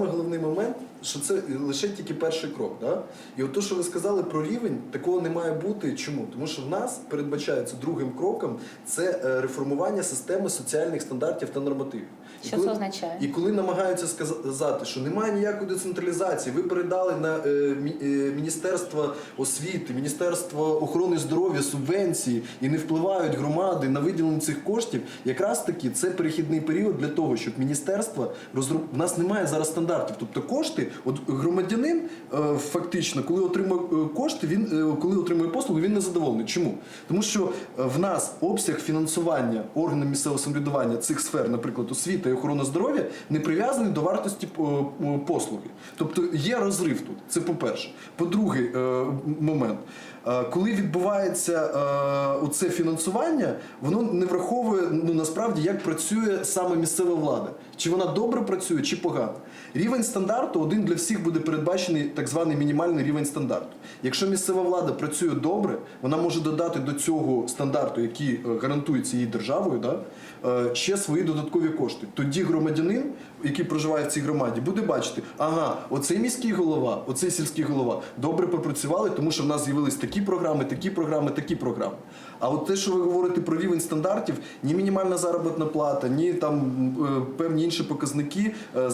Головний момент, що це лише тільки перший крок. Да? І от те, що ви сказали про рівень, такого не має бути. Чому? Тому що в нас передбачається другим кроком це е, реформування системи соціальних стандартів та нормативів. І Що коли- це означає? І коли намагаються сказати, що немає ніякої децентралізації, ви передали на е, мі- е, Міністерство освіти, Міністерство охорони здоров'я субвенції і не впливають громади на виділення цих коштів, якраз таки це перехідний період для того, щоб міністерство розроб... У нас немає зараз стандартів. Тобто кошти, от громадянин е, фактично, коли отримує е, кошти, він е, коли отримує послуги, він не задоволений. Чому? Тому що в нас обсяг фінансування органів місцевого самоврядування цих сфер, наприклад, освіта і охорона здоров'я, не прив'язаний до вартості послуги. Тобто є розрив тут. Це по-перше. По-друге, момент. Коли відбувається е, оце фінансування, воно не враховує ну насправді, як працює саме місцева влада. Чи вона добре працює, чи погано. Рівень стандарту один для всіх буде передбачений так званий мінімальний рівень стандарту. Якщо місцева влада працює добре, вона може додати до цього стандарту, який е, гарантується її державою, да, е, ще свої додаткові кошти. Тоді громадянин, який проживає в цій громаді, буде бачити, ага, оцей міський голова, оцей сільський голова добре попрацювали, тому що в нас з'явились такі програми, такі програми, такі програми. А от те, що ви говорите про рівень стандартів, ні мінімальна заробітна плата, ні там е, певні інші показники е,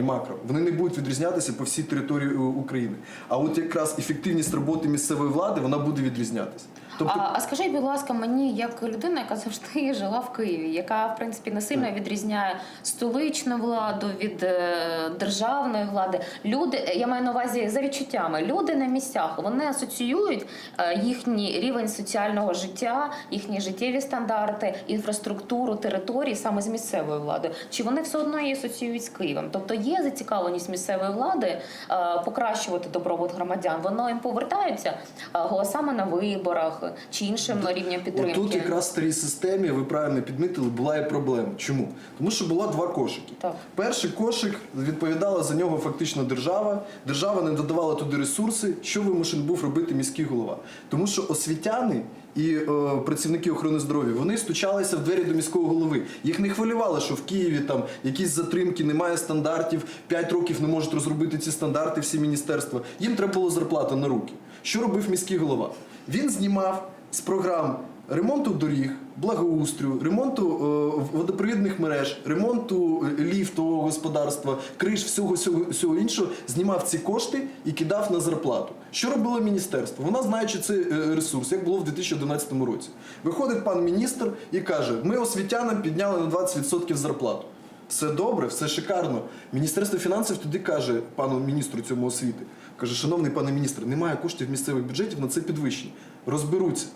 загальнодержавні макро, вони не будуть відрізнятися по всій території е, України. А от якраз ефективність роботи місцевої влади вона буде відрізнятися. Тобто А, а скажіть, будь ласка, мені як людина, яка завжди жила в Києві, яка в принципі не сильно відрізняє столичну владу від е, державної влади. Люди, я маю на увазі за відчуттями, люди на місцях вони асоціюють е, їхній рівень соціального життя, їхні життєві стандарти, інфраструктуру території саме з місцевою владою. Чи вони все одно її асоціюють з Києвом? Тобто є зацікавленість місцевої влади е, покращувати добробут громадян. Воно їм повертаються е, голосами на виборах чи іншим рівнем підтримки. Отут якраз в старій системі, ви правильно підмітили, була і проблема. Чому? Тому що було два кошики. Так. Перший кошик відповідала за нього фактично держава. Держава не додавала туди ресурси, що вимушений був робити міський голова. Тому що освітяни і е, працівники охорони здоров'я вони стучалися в двері до міського голови. Їх не хвилювало, що в Києві там якісь затримки, немає стандартів, 5 років не можуть розробити ці стандарти всі міністерства. Їм треба було зарплата на руки. Що робив міський голова? Він знімав з програм ремонту доріг, благоустрою, ремонту е, водопровідних мереж, ремонту ліфтового господарства, криш, всього, всього, всього іншого, знімав ці кошти і кидав на зарплату. Що робило міністерство? Вона, знаючи цей е, ресурс, як було в 2011 році. Виходить пан міністр і каже: ми освітянам підняли на 20% зарплату. Все добре, все шикарно. Міністерство фінансів тоді каже пану міністру цьому освіти, каже, шановний пане міністр, немає коштів місцевих бюджетів на це підвищення. Розберуться.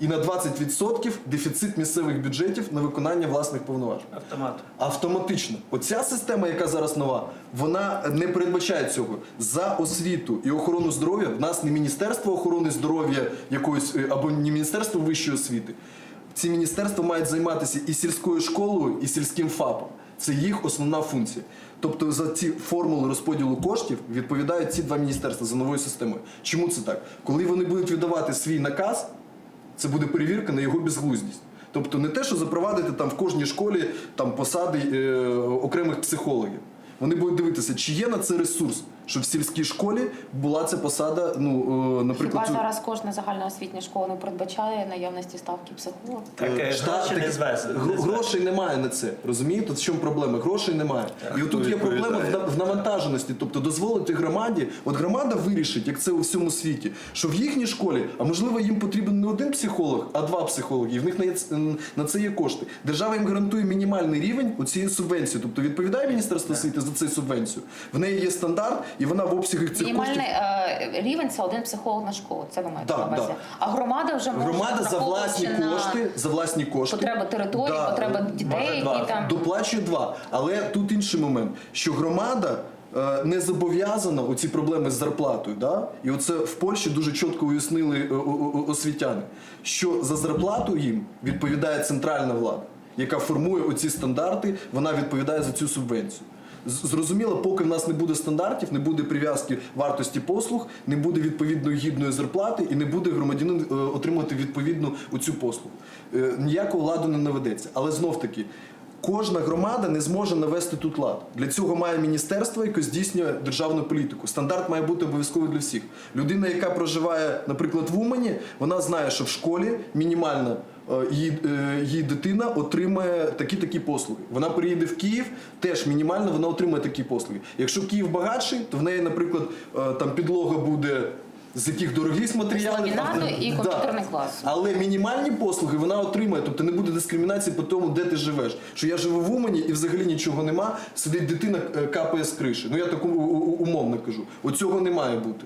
І на 20% дефіцит місцевих бюджетів на виконання власних повноважень. Автомат. Автоматично. Оця система, яка зараз нова, вона не передбачає цього. За освіту і охорону здоров'я в нас не Міністерство охорони здоров'я якоїсь е, або не Міністерство вищої освіти. Ці міністерства мають займатися і сільською школою, і сільським ФАПом. Це їх основна функція. Тобто за ці формули розподілу коштів відповідають ці два міністерства за новою системою. Чому це так? Коли вони будуть віддавати свій наказ, це буде перевірка на його безглуздість. Тобто не те, що запровадити там в кожній школі там посади е, окремих психологів. Вони будуть дивитися, чи є на це ресурс, щоб в сільській школі була ця посада, ну е, наприклад, Хіба цю- зараз кожна загальноосвітня школа не передбачає наявності ставки психолога? Так, Е, е, штат гроші не гро- Грошей немає на це. Розумієте? В чому проблема? Грошей немає. І отут є проблема в, на- в навантаженості. Тобто дозволити громаді, от громада вирішить, як це у всьому світі, що в їхній школі, а можливо, їм потрібен не один психолог, а два психологи. І в них на, є- на це є кошти. Держава їм гарантує мінімальний рівень у цієї субвенції. Тобто відповідає Міністерство освіти за цю субвенцію. В неї є стандарт, і вона в обсягах цих коштів. Мінімальний е, рівень це один психолог на школу. Це ви маєте на увазі. да. А громада вже може Громада за власні на кошти, за власні кошти. потреби території, Да, потреби дітей, може, два. там доплачує два. Але тут інший момент, що громада. е, Не зобов'язана оці проблеми з зарплатою, да? і оце в Польщі дуже чітко уяснили е, освітяни, що за зарплату їм відповідає центральна влада, яка формує оці стандарти, вона відповідає за цю субвенцію. Зрозуміло, поки в нас не буде стандартів, не буде прив'язки вартості послуг, не буде відповідної гідної зарплати і не буде громадянин е, отримувати відповідну цю послугу. Е, Ніякого ладу не наведеться. Але знов таки, Кожна громада не зможе навести тут лад. Для цього має міністерство, яке здійснює державну політику. Стандарт має бути обов'язковий для всіх. Людина, яка проживає, наприклад, в Умані, вона знає, що в школі мінімальна е, її, е, її дитина отримає такі такі послуги. Вона приїде в Київ, теж мінімально вона отримає такі послуги. Якщо Київ багатший, то в неї, наприклад, е, там підлога буде. З яких дорогих матеріали. ламінату і комп'ютерний клас. але мінімальні послуги вона отримає, тобто не буде дискримінації по тому, де ти живеш. Що я живу в Умані і взагалі нічого нема, сидить дитина, е, капає з криші. Ну я так умовно кажу. Оцього не має бути.